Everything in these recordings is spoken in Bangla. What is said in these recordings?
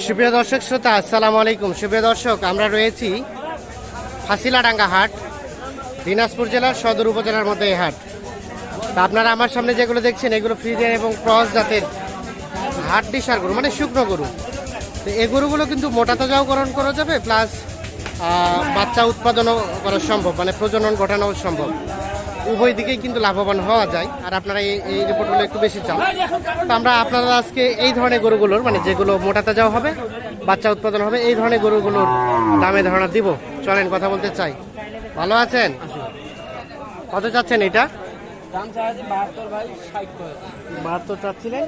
সুপ্রিয় দর্শক, শ্রোতা, আসসালামু আলাইকুম। সুপ্রিয় দর্শক, আমরা রয়েছি ফাঁসিলাডাঙ্গা হাট, দিনাজপুর জেলার সদর উপজেলার মধ্যে এই হাট। তা আপনারা আমার সামনে যেগুলো দেখছেন, এগুলো ফ্রিজের এবং ক্রস জাতের হাট ডিসার গরু মানে শুকনো গরু। তো এই গরুগুলো কিন্তু মোটা তাজাওকরণ করা যাবে, প্লাস বাচ্চা উৎপাদনও করা সম্ভব মানে প্রজনন ঘটানো সম্ভব। উভয় দিকেই কিন্তু লাভবান হওয়া যায়। আর আপনারা এই এই রিপোর্টগুলো একটু বেশি চান। তো আমরা আপনারা আজকে এই ধরনের গরুগুলোর মানে যেগুলো মোটা তাজাও হবে বাচ্চা উৎপাদন হবে এই ধরনের গরুগুলোর দামে ধারণা দিব। চলেন কথা বলতে চাই। ভালো আছেন? কত চাচ্ছেন এটা? বাহাত্তর চাচ্ছিলেন?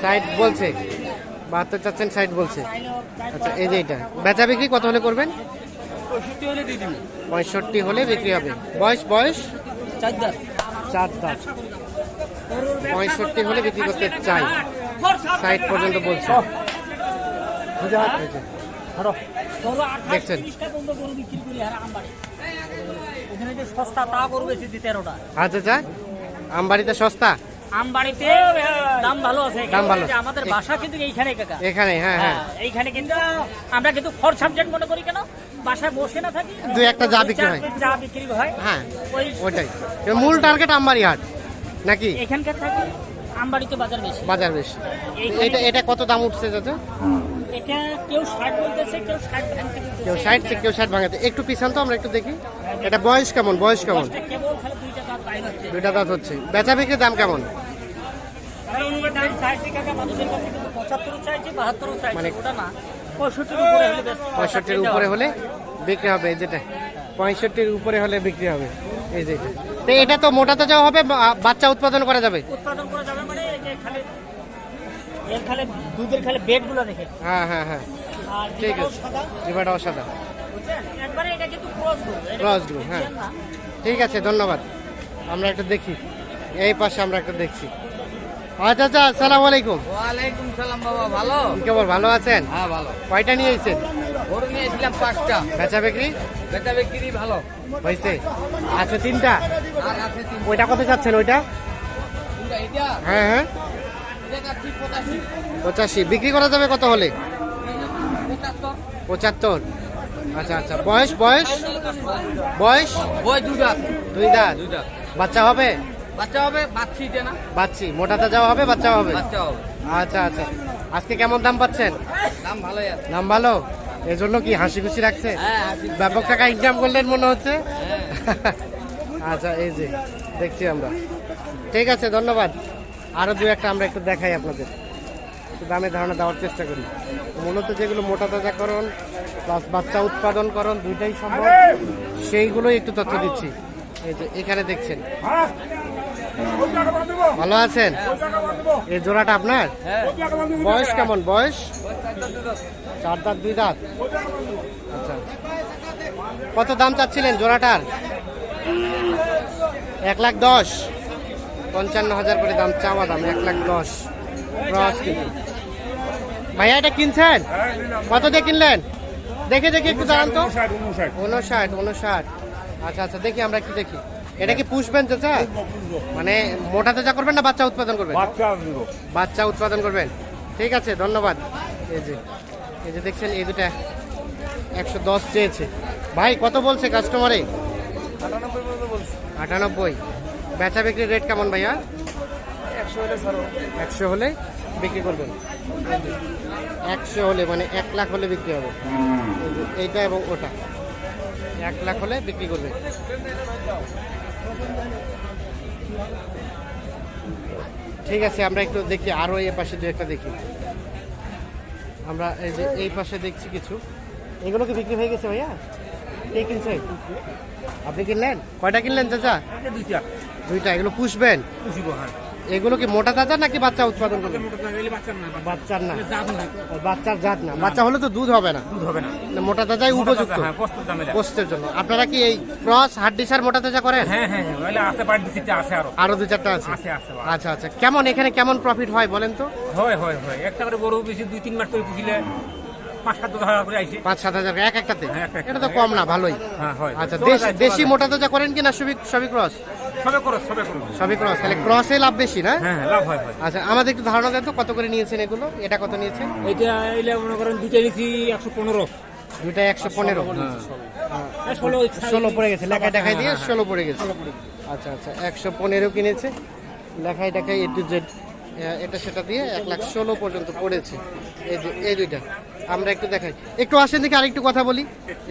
ষাট বলছে। বাহাত্তর চাচ্ছেন ষাট বলছে। আচ্ছা এই যে এটা। বেচা বিক্রি কত হলে করবেন? পঁয়ষট্টি হলে বিক্রি হবে। বয়স বয়স? চার দাম চার দাঁত পঁয়ষট্টি হলে বিক্রি করতে চাই। সাইট পর্যন্ত বলছে। দেখছেন। এখানে যে সস্তা তা করবে বেশি তেরোটা। আচ্ছা আচ্ছা। আমবাড়িতে সস্তা? আমবাড়িতে দাম ভালো আছে। দাম ভালো। আমাদের বাসা কিন্তু এইখানে কাকা। এখানে হ্যাঁ হ্যাঁ। হ্যাঁ, এইখানে কিন্তু আমরা কিন্তু ফর সাবজেক্ট মনে করি কেন? বাসায় বসে না থাকি দুই একটা যা বিক্রি হয়। যা বিক্রি হয়। হ্যাঁ ওইটাই মূল টার্গেট আমবাড়ি হাট নাকি? এখানকার থাকি আমবাড়িতে বাজার বেশি। বাজার বেশি। এটা এটা কত দাম উঠছে এটা কেউ ষাট বলতেছে কেউ ষাট কেউ ষাট থেকে কেউ ষাট ভাঙাতে। একটু পিছান তো আমরা একটু দেখি। এটা বয়স কেমন বয়স কেমন? দুইটা দাঁত হচ্ছে। বেচা বিক্রির দাম কেমন? মানে- পঁয়ষট্টির উপরে হলে বিক্রি হবে এই যেটা। পঁয়ষট্টির উপরে হলে বিক্রি হবে এই যেটা তো এটা তো মোটা তাজাও হবে বাচ্চা উৎপাদন করা যাবে? উৎপাদন করা যাবে মানে যে এর খালি দুধের খালি বেড দেখে হ্যাঁ হ্যাঁ হ্যাঁ। ঠিক আছে। সাদা। সাদা। একবারে এটা কিন্তু ক্রসগুলো Cross গরু, হ্যাঁ। ঠিক আছে ধন্যবাদ। আমরা একটা দেখি। এই পাশে আমরা একটা দেখছি। আচ্ছা আচ্ছা আসসালামু আলাইকুম। ওয়ালাইকুম সালাম বাবা ভালো? কি খবর ভালো আছেন? হ্যাঁ ভালো। কয়টা নিয়ে এসেছেন? গরু নিয়েছিলাম পাঁচটা। বেচা বিক্রি? বেচা বিক্রি ভালো। হয়েছে। আচ্ছা তিনটা? আর আছে তিন ওইটা কত চাচ্ছেন ওইটা? হ্যাঁ হ্যাঁ। পঁচাশি। বিক্রি করা যাবে কত হলে? পঁচাত্তর। আচ্ছা আচ্ছা। বয়স বয়স? বয়স দুটা। দুই দাঁত। বাচ্চা হবে? বাচ্চা হবে বাচ্চি না। বাচ্চি মোটা তাজাও হবে বাচ্চা হবে? বাচ্চা হবে। আচ্ছা আচ্ছা। আজকে কেমন দাম পাচ্ছেন? দাম ভালোই আছে। দাম ভালো? এজন্য কি হাসি খুশি রাখছে? হ্যাঁ ব্যাপক টাকা ইনকাম করলেন মনে হচ্ছে? হ্যাঁ। আচ্ছা এই যে দেখছি আমরা। ঠিক আছে ধন্যবাদ। আরও দু একটা আমরা একটু দেখাই আপনাদের। একটু দামে ধারণা দেওয়ার চেষ্টা করি। মূলত যেগুলো মোটা তাজাকরণ প্লাস বাচ্চা উৎপাদনকরণ দুইটাই সম্ভব। সেইগুলোই একটু তথ্য দিচ্ছি। এই যে এখানে দেখছেন। ভালো আছেন? এই জোড়াটা আপনার? বয়স কেমন? বয়স? চার দাঁত দুই দাঁত? আচ্ছা আচ্ছা। কত দাম চাচ্ছিলেন জোড়াটার? এক লাখ দশ। পঞ্চান্ন হাজার করে দাম চাওয়া দাম এক লাখ দশ। ক্রস কিন্তু। ভাইয়া এটা কিনছেন? কত দিয়ে কিনলেন? দেখে দেখি একটু দাঁড়ান তো। উনষাট উনষাট। আচ্ছা আচ্ছা দেখি আমরা একটু দেখি। এটা কি পুষবেন চাচা মানে মোটা তাজা করবেন না বাচ্চা উৎপাদন করবেন? বাচ্চা উৎপাদন করবেন। ঠিক আছে ধন্যবাদ। এই যে এই যে দেখছেন এই দুটা একশো দশ চেয়েছে। ভাই কত বলছে কাস্টমারে আটানব্বই। বেচা বিক্রির রেট কেমন ভাইয়া? একশো হলে একশো হলে বিক্রি করবেন। একশো হলে মানে এক লাখ হলে বিক্রি হবে। এইটা এবং ওটা। এক লাখ হলে বিক্রি করবে ঠিক আছে আমরা একটু দেখি আরও এই পাশে দু একটা দেখি। আমরা এই যে এই পাশে দেখছি কিছু। এগুলো কি বিক্রি হয়ে গেছে ভাইয়া? কে কিনছে? আপনি কিনলেন? কয়টা কিনলেন চাচা? দুইটা। দুইটা এগুলো পুষবেন? পুষিব হ্যাঁ। এগুলো কি মোটা তাজা নাকি বাচ্চা উৎপাদন করবেন বাচ্চার না বাচ্চার জাত না। বাচ্চা হলে তো দুধ হবে না। দুধ হবে না। মোটা তাজাই উপযুক্ত। হ্যাঁ পোস্টের জন্য। আপনারা কি এই ক্রস হাড্ডিসার মোটা তাজা করেন? হ্যাঁ হ্যাঁ হ্যাঁ আছে আছে আরও। আরও দু চারটা আছে আচ্ছা আচ্ছা। কেমন এখানে কেমন প্রফিট হয় বলেন তো? হয় হয় হয়। একটা করে গরু বেশি দুই তিন মাস করে পুষিলে পাঁচ সাত হাজার এক একটাতে? হ্যাঁ। এটা তো কম না ভালোই। আচ্ছা দেশ- দেশি মোটা তাজা করেন কি না সবই সবই ক্রস? সবে করো সবে করো। সবই ক্রস তাহলে ক্রসে লাভ বেশি না? হ্যাঁ হ্যাঁ লাভ হয় হয়। আচ্ছা আমাদের একটু ধারণা দেন তো কত করে নিয়েছেন এগুলো? এটা কত নিয়েছেন? এলে মনে করেন দুইটা নিচ্ছি একশো পনেরো। দুইটা একশো পনেরো। ষোলো ষোলো পড়ে গেছে লেখায় দিয়ে ষোলো পড়ে গেছে। আচ্ছা আচ্ছা একশো পনেরো কিনেছে। লেখায় দেখায় এ টু জেড এটা সেটা দিয়ে এক লাখ ষোলো পর্যন্ত পড়েছে। এই যে এই দুইটা। আমরা একটু দেখাই। একটু আসেন দেখি আরেকটু কথা বলি।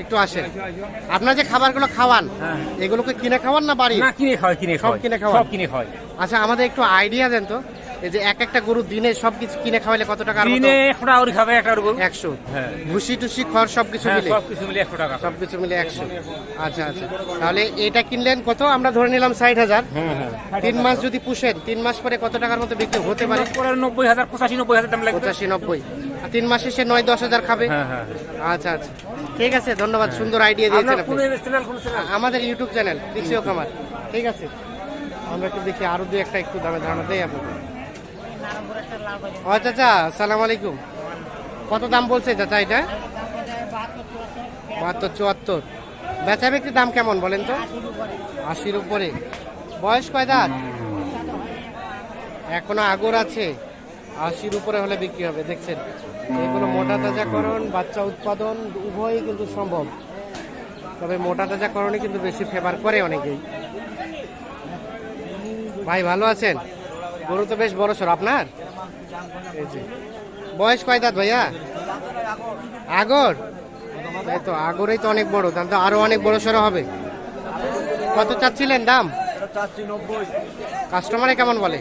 একটু আসেন। আপনার যে খাবারগুলো খাওয়ান হ্যাঁ। এগুলোকে কিনে খাওয়ান না বাড়ি না কিনে খাওয়াই কিনে সব কিনে খাওয়ান? সব কিনে খাওয়াই। আচ্ছা আমাদের একটু আইডিয়া দেন তো। এই যে এক একটা গরু দিনে সব কিছু কিনে খাওয়ালে কত টাকা একশো টাকা খাবে একটা গরু। একশো। হ্যাঁ। ভুসি টুসি খড় সব কিছু হ্যাঁ মিলে? সব কিছু মিলে একশো টাকা। সব কিছু মিলে একশো। আচ্ছা আচ্ছা। তাহলে এটা কিনলেন কত? আমরা ধরে নিলাম ষাট হাজার। হ্যাঁ হ্যাঁ। তিন মাস যদি পুষেন তিন মাস পরে কত টাকার মতো বিক্রি হতে পারে? পরে নব্বই হাজার পঁচাশি নব্বই হাজার দাম লাগবে। পঁচাশি নব্বই। আর তিন মাসে সে নয় দশ হাজার খাবে? হ্যাঁ হ্যাঁ আচ্ছা আচ্ছা। ঠিক আছে ধন্যবাদ সুন্দর আইডিয়া দিয়েছেন আপনি। আমাদের ইউটিউব চ্যানেল কৃষি ও খামার ঠিক আছে। আমরা একটু দেখি আরও দু একটা একটু দামে ধারণা দেই আপনাকে ও চাচা সালাম আলাইকুম। কত দাম বলছে চাচা এটা? বাহাত্তর চুয়াত্তর। বেচা বিক্রির দাম কেমন বলেন তো? আশির উপরে। বয়স কয় দাঁত? এখনও আগর আছে। আশির উপরে হলে বিক্রি হবে দেখছেন। এগুলো মোটা তাজাকরণ, বাচ্চা উৎপাদন উভয়ই কিন্তু সম্ভব। তবে মোটা তাজাকরণে কিন্তু বেশি ফেভার করে অনেকেই। ভাই, ভালো আছেন? গরু তো বেশ বড় সর আপনার? বয়স কয় দাঁত ভাইয়া? আগর? তাই তো, আগরেই তো অনেক বড় দাম তো আরও অনেক বড় সড়ো হবে। কত চাচ্ছিলেন দাম? কাস্টমারে কেমন বলে?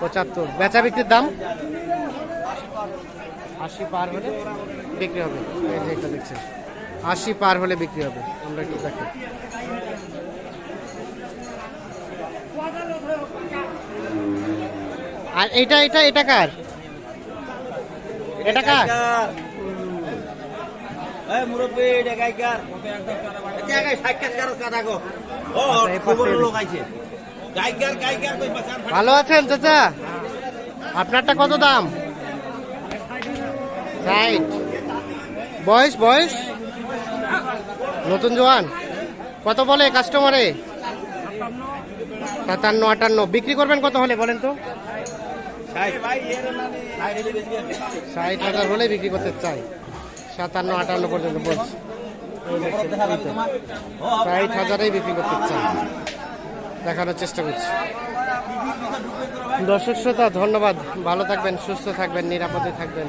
পঁচাত্তর। বেচা বিক্রির দাম? আশি পার হলে বিক্রি হবে। এটা দেখছেন। আশি পার হলে বিক্রি হবে। আমরা একটু দেখি আর এটা এটা এটা কার? এটা কার? ভালো আছেন চাচা? আপনারটা কত দাম? ষাট বয়স বয়স নতুন জোয়ান। কত বলে কাস্টমারে সাতান্ন, আটান্ন। বিক্রি করবেন কত হলে বলেন তো? ষাট হাজার হলে বিক্রি করতে চাই। সাতান্ন, আটান্ন পর্যন্ত বলছি। ষাট হাজারেই বিক্রি করতে চাই। দেখানোর চেষ্টা করছি। দর্শক শ্রোতা, ধন্যবাদ। ভালো থাকবেন, সুস্থ থাকবেন, নিরাপদে থাকবেন।